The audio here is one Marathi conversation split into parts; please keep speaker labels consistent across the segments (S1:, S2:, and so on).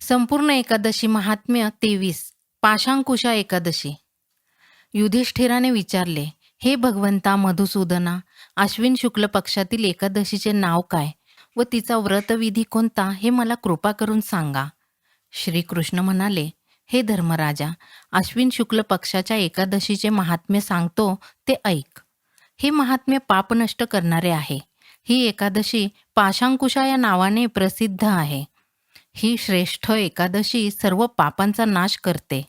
S1: संपूर्ण एकादशी महात्म्य तेवीस पाशांकुशा एकादशी. युधिष्ठिराने विचारले हे भगवंता मधुसूदना अश्विन शुक्ल पक्षातील एकादशीचे नाव काय व तिचा व्रतविधी कोणता हे मला कृपा करून सांगा. श्रीकृष्ण म्हणाले हे धर्मराजा अश्विन शुक्ल पक्षाच्या एकादशीचे महात्म्य सांगतो ते ऐक. हे महात्म्य पाप नष्ट करणारे आहे. ही एकादशी पाशांकुशा या नावाने प्रसिद्ध आहे. ही श्रेष्ठ एकादशी सर्व पापांचा नाश करते.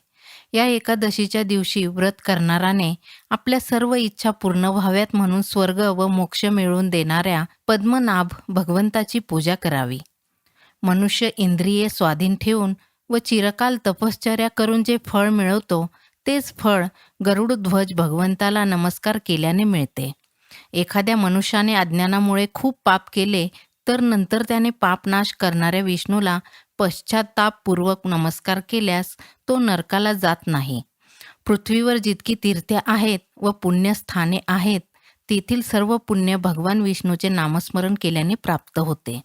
S1: या एकादशीच्या दिवशी व्रत करणाराने आपल्या सर्व इच्छा पूर्ण व्हाव्यात म्हणून स्वर्ग व मोक्ष मिळवून देणाऱ्या पद्मनाभ भगवंताची पूजा करावी. मनुष्य इंद्रिये स्वाधीन ठेवून व चिरकाल तपश्चर्या करून जे फळ मिळवतो तेच फळ गरुडध्वज भगवंताला नमस्कार केल्याने मिळते. एखाद्या मनुष्याने अज्ञानामुळे खूप पाप केले तर नंतर त्याने पापनाश करणाऱ्या विष्णूला पश्चातापपूर्वक नमस्कार केल्यास तो नरकाला जात नाही. पृथ्वीवर जितकी तीर्थे आहेत व पुण्यस्थाने आहेत तेथील सर्व पुण्य भगवान विष्णूचे नामस्मरण केल्याने प्राप्त होते.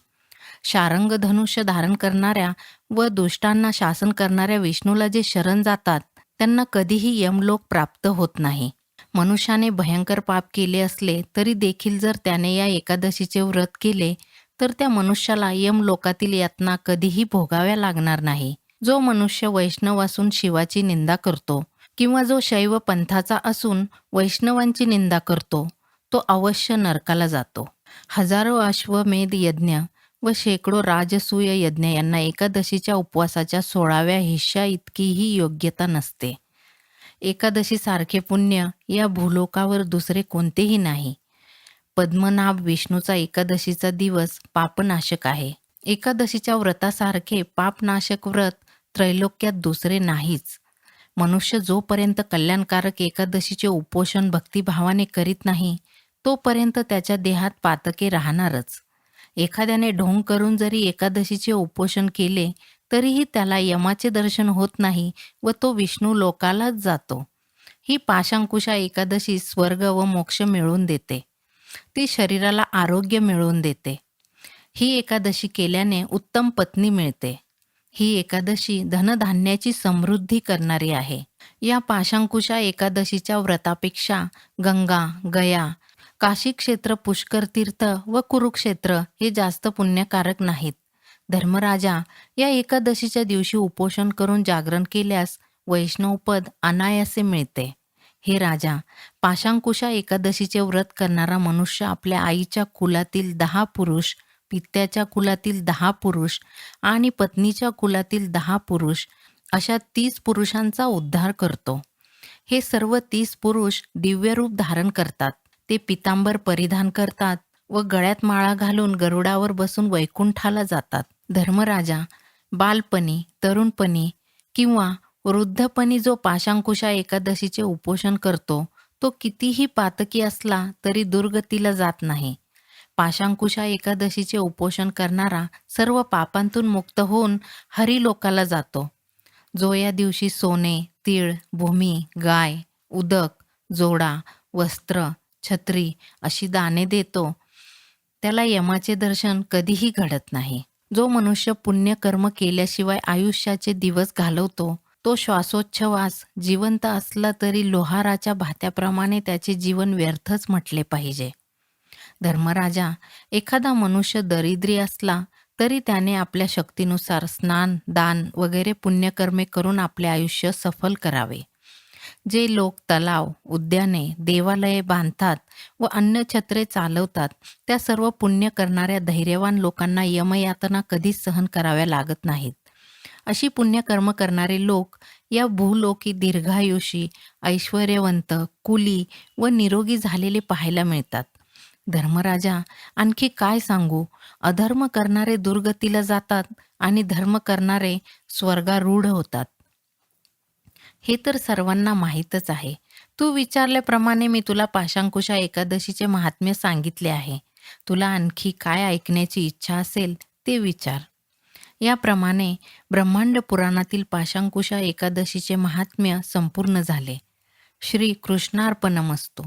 S1: शारंग धनुष्य धारण करणाऱ्या व दुष्टांना शासन करणाऱ्या विष्णूला जे शरण जातात त्यांना कधीही यमलोक प्राप्त होत नाही. मनुष्याने भयंकर पाप केले असले तरी देखील जर त्याने या एकादशीचे व्रत केले तर त्या मनुष्याला यमलोकातील यातना कधीही भोगाव्या लागणार नाही. जो मनुष्य वैष्णव असून शिवाची निंदा करतो किंवा जो शैव पंथाचा असून वैष्णवांची निंदा करतो तो अवश्य नरकाला जातो. हजारो अश्वमेध यज्ञ व शेकडो राजसूय यज्ञ यांना एकादशीच्या उपवासाच्या सोळाव्या हिश्या इतकीही योग्यता नसते. एकादशी सारखे पुण्य या भूलोकावर दुसरे कोणतेही नाही. पद्मनाभ विष्णूचा एकादशीचा दिवस पापनाशक आहे. एकादशीच्या व्रतासारखे पापनाशक व्रत त्रैलोक्यात दुसरे नाहीच. मनुष्य जोपर्यंत कल्याणकारक एकादशीचे उपोषण भक्तिभावाने करीत नाही तोपर्यंत त्याच्या देहात पातके राहणारच. एखाद्याने ढोंग करून जरी एकादशीचे उपोषण केले तरीही त्याला यमाचे दर्शन होत नाही व तो विष्णू लोकालाच जातो. ही पाशांकुशा एकादशी स्वर्ग व मोक्ष मिळवून देते. ती शरीराला आरोग्य मिळवून देते. ही एकादशी केल्याने उत्तम पत्नी मिळते. ही एकादशी धनधान्याची समृद्धी करणारी आहे. या पाशांकुशा एकादशीच्या व्रतापेक्षा गंगा गया काशी क्षेत्र पुष्कर तीर्थ व कुरुक्षेत्र हे जास्त पुण्यकारक नाहीत. धर्मराजा या एकादशीच्या दिवशी उपोषण करून जागरण केल्यास वैष्णवपद अनायासे मिळते. हे राजा पाशांकुशा एकादशीचे व्रत करणारा मनुष्य आपल्या आईच्या कुलातील दहा पुरुष पित्याच्या कुलातील दहा पुरुष आणि पत्नीच्या कुलातील दहा पुरुष अशा तीस पुरुषांचा उद्धार करतो. हे सर्व तीस पुरुष दिव्यरूप धारण करतात. ते पितांबर परिधान करतात व गळ्यात माळा घालून गरुडावर बसून वैकुंठाला जातात. धर्मराजा बालपणी तरुणपणी किंवा वृद्धपणी जो पाशांकुशा एकादशीचे उपोषण करतो तो कितीही पातकी असला तरी दुर्गतीला जात नाही. पाशांकुशा एकादशीचे उपोषण करणारा सर्व पापांतून मुक्त होऊन हरिलोकाला जातो. जो या दिवशी सोने तीळ भूमी गाय उदक जोडा वस्त्र छत्री अशी दाने देतो त्याला यमाचे दर्शन कधीही घडत नाही. जो मनुष्य पुण्यकर्म केल्याशिवाय आयुष्याचे दिवस घालवतो तो श्वासोच्छवास जिवंत असला तरी लोहाराच्या भात्याप्रमाणे त्याचे जीवन व्यर्थच म्हटले पाहिजे. धर्मराजा एखादा मनुष्य दरिद्री असला तरी त्याने आपल्या शक्तीनुसार स्नान दान वगैरे पुण्यकर्मे करून आपले आयुष्य सफल करावे. जे लोक तलाव उद्याने देवालये बांधतात व अन्य छत्रे चालवतात त्या सर्व पुण्य करणाऱ्या धैर्यवान लोकांना यमयातना कधीच सहन कराव्या लागत नाहीत. अशी पुण्यकर्म करणारे लोक या भूलोकी दीर्घायुषी ऐश्वर्यवंत कुली व निरोगी झालेले पाहायला मिळतात. धर्मराजा आणखी काय सांगू? अधर्म करणारे दुर्गतीला जातात आणि धर्म करणारे स्वर्गारूढ होतात. हे तर सर्वांना माहीतच आहे. तू विचारल्याप्रमाणे मी तुला पाशांकुशा एकादशीचे महात्म्य सांगितले आहे. तुला आणखी काय ऐकण्याची इच्छा असेल ते विचार. याप्रमाणे ब्रह्मांड पुराणातील पाशांकुशा एकादशीचे महात्म्य संपूर्ण झाले. श्री कृष्णार्पणमस्तू